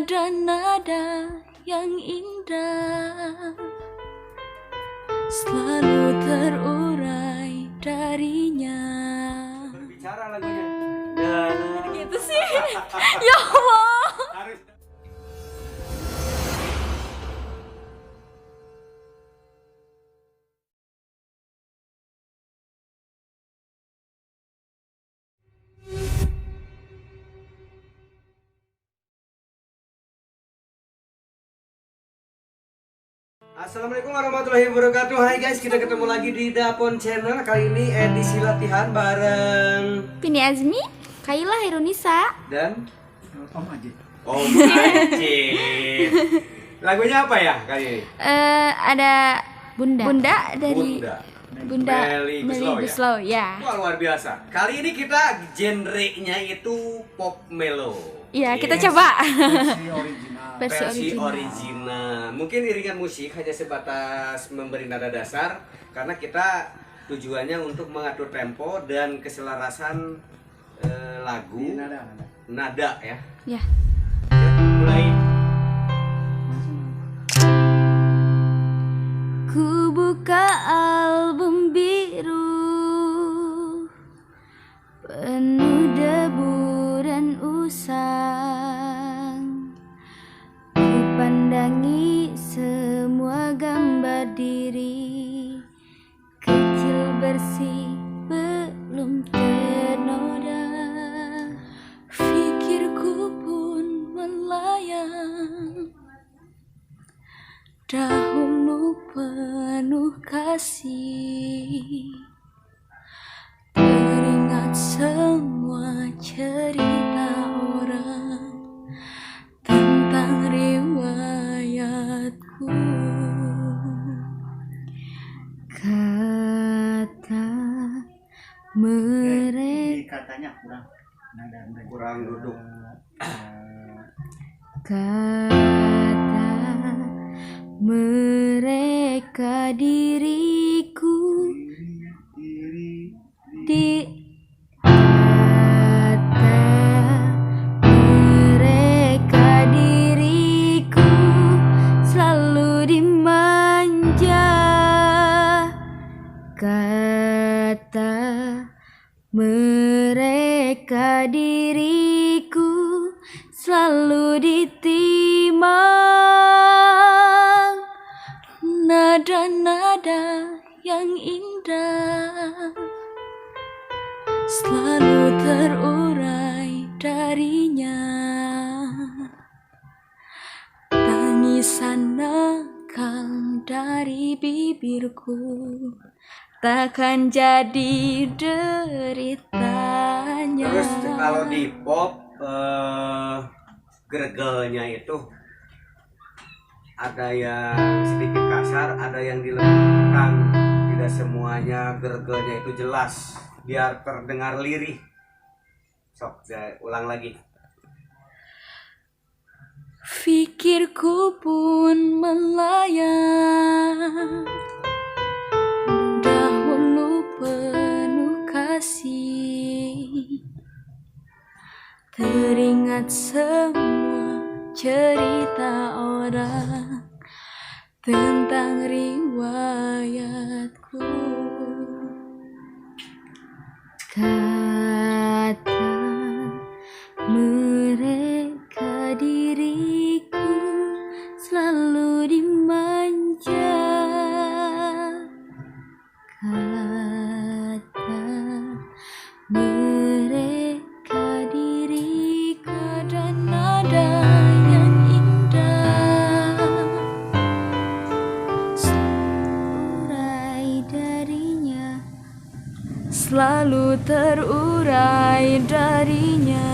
Nada-nada yang indah Selalu terurai darinya. Bicara lagunya. Dan Gitu sih. Ya Allah Assalamualaikum warahmatullahi wabarakatuh. Hai guys, kita ketemu lagi di Dapon Channel. Kali ini edisi latihan bareng Pini Azmi Kaila Herunisa Dan Om Ajit. Om Ajit. Lagunya apa ya kali ini? Eh, Ada Bunda. Bunda dari Bunda. Bunda Meli Guslow ya? Guslow ya. Wah luar biasa. Kali ini kita genrenya itu pop melo Iya kita Yes. coba Versi original. Versi original. original. Mungkin iringan musik hanya sebatas memberi nada dasar karena kita tujuannya untuk mengatur tempo dan keselarasan eh, lagu nada, nada. nada ya. Ya Ya, mulai. Ku buka album biru Penuh penuh kasih Teringat semua cerita orang Tentang riwayatku Kata mereka katanya kurang. Kurang duduk. Kata mereka diriku. Diri, diri, di selalu terurai darinya. Tangisan nakal dari bibirku takkan jadi deritanya. Terus kalau di pop eh gregelnya itu ada yang sedikit kasar, ada yang dilembutkan. Tidak semuanya gregelnya itu jelas biar terdengar lirih. Sok, ulang lagi. Fikirku pun melayang Dahulu penuh kasih Teringat semua cerita orang Tentang riwayatku Selalu terurai darinya.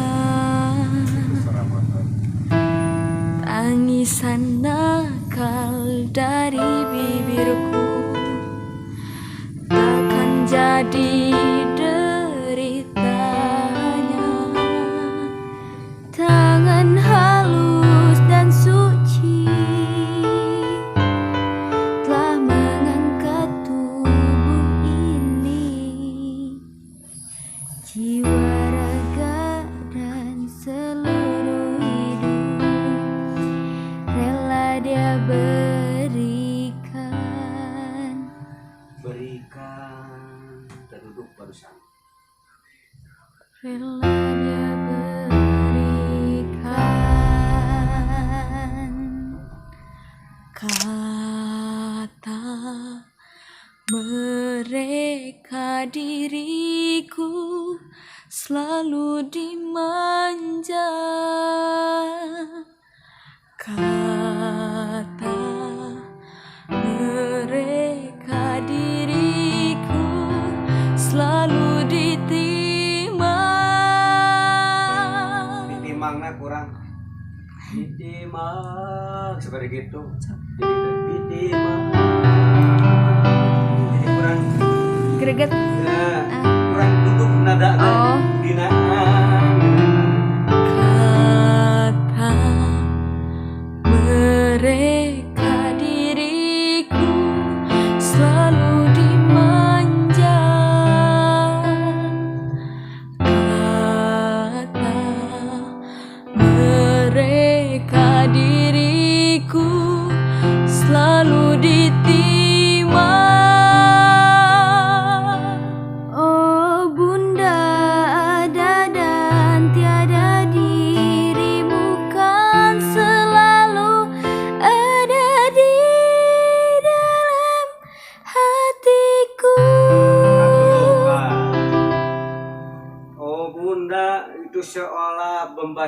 Tangisan nakal dari bibirku Takkan jadi barusan. Rela berikan kata mereka diriku selalu dimanja ditimang seperti gitu. Jadi itu, ditimang jadi kurang. Greget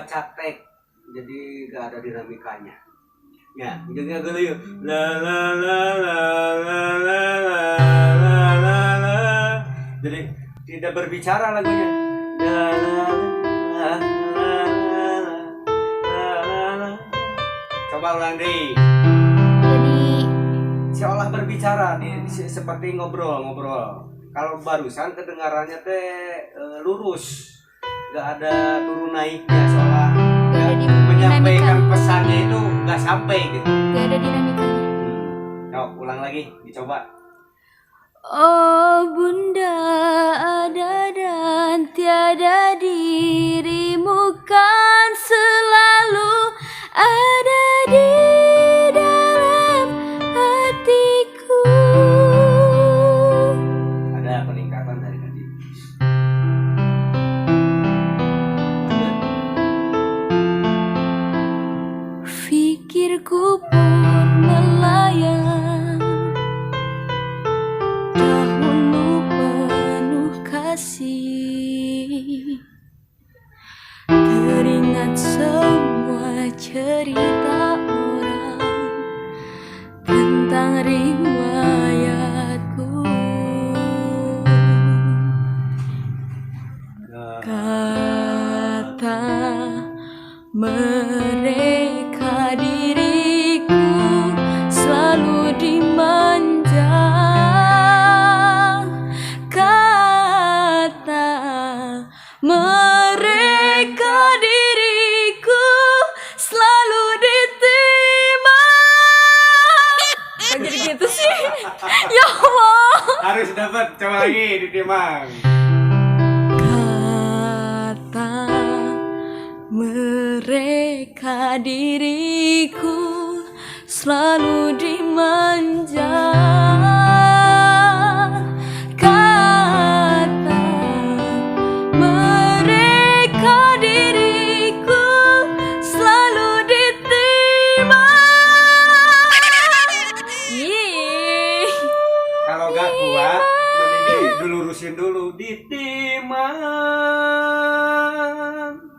teks jadi gak ada dinamikanya ya ujungnya gini yuk la la la la la la la la la jadi tidak berbicara lagunya la la la la la la la la coba ulang deh jadi seolah berbicara nih se- seperti ngobrol ngobrol kalau barusan kedengarannya teh eh, lurus nggak ada turun naiknya Nggak ada nggak di- menyampaikan dinamika. pesannya itu nggak sampai gitu gak ada dinamikanya hmm. coba ulang lagi dicoba Oh bunda ada dan tiada dirimu lagi ditimang kata mereka diriku selalu dimanja kata mereka diriku selalu ditimang Yeay. kalau gak kuat dilurusin dulu ditimang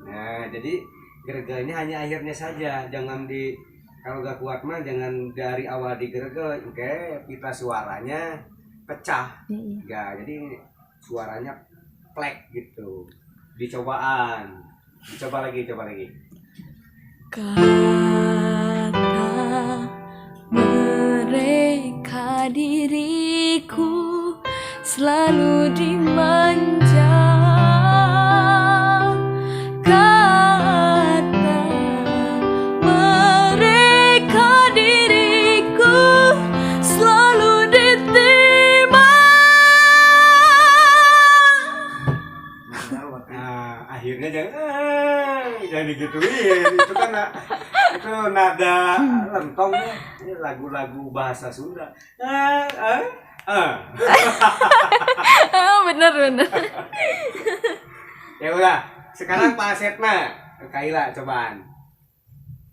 nah jadi gerganya hanya akhirnya saja. Jangan di kalau gak kuat mah jangan dari awal digerge oke? Pita suaranya pecah. Ya jadi suaranya plek gitu. Dicobaan dicoba lagi coba lagi. Kata mereka diriku selalu dimanja Kata mereka diriku selalu ditimang nah akhirnya jangan ah, jangan digituin. Itu kan itu nada lentong ya. ini lagu-lagu bahasa Sunda. Ah, Eh, bener bener. ya udah. Sekarang Pak Asep mah. Kaila cobaan.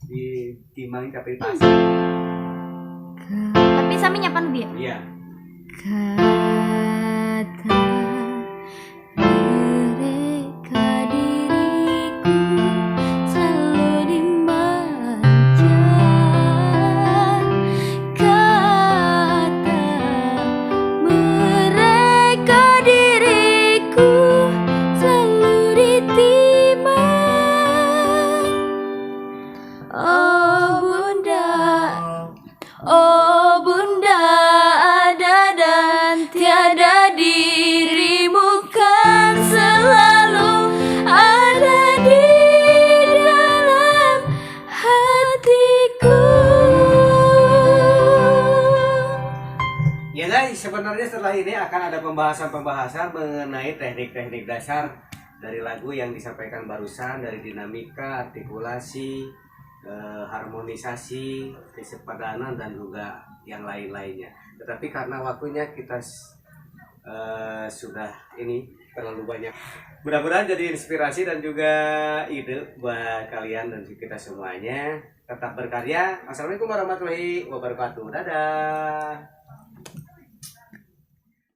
Di timang tapi pas. Tapi sami nyapan dia. Iya. Kata sebenarnya setelah ini akan ada pembahasan-pembahasan mengenai teknik-teknik dasar dari lagu yang disampaikan barusan dari dinamika, artikulasi, eh, harmonisasi, kesepadanan dan juga yang lain-lainnya. Tetapi karena waktunya kita eh, sudah ini terlalu banyak. Mudah-mudahan jadi inspirasi dan juga ide buat kalian dan kita semuanya. Tetap berkarya. Assalamualaikum warahmatullahi wabarakatuh. Dadah.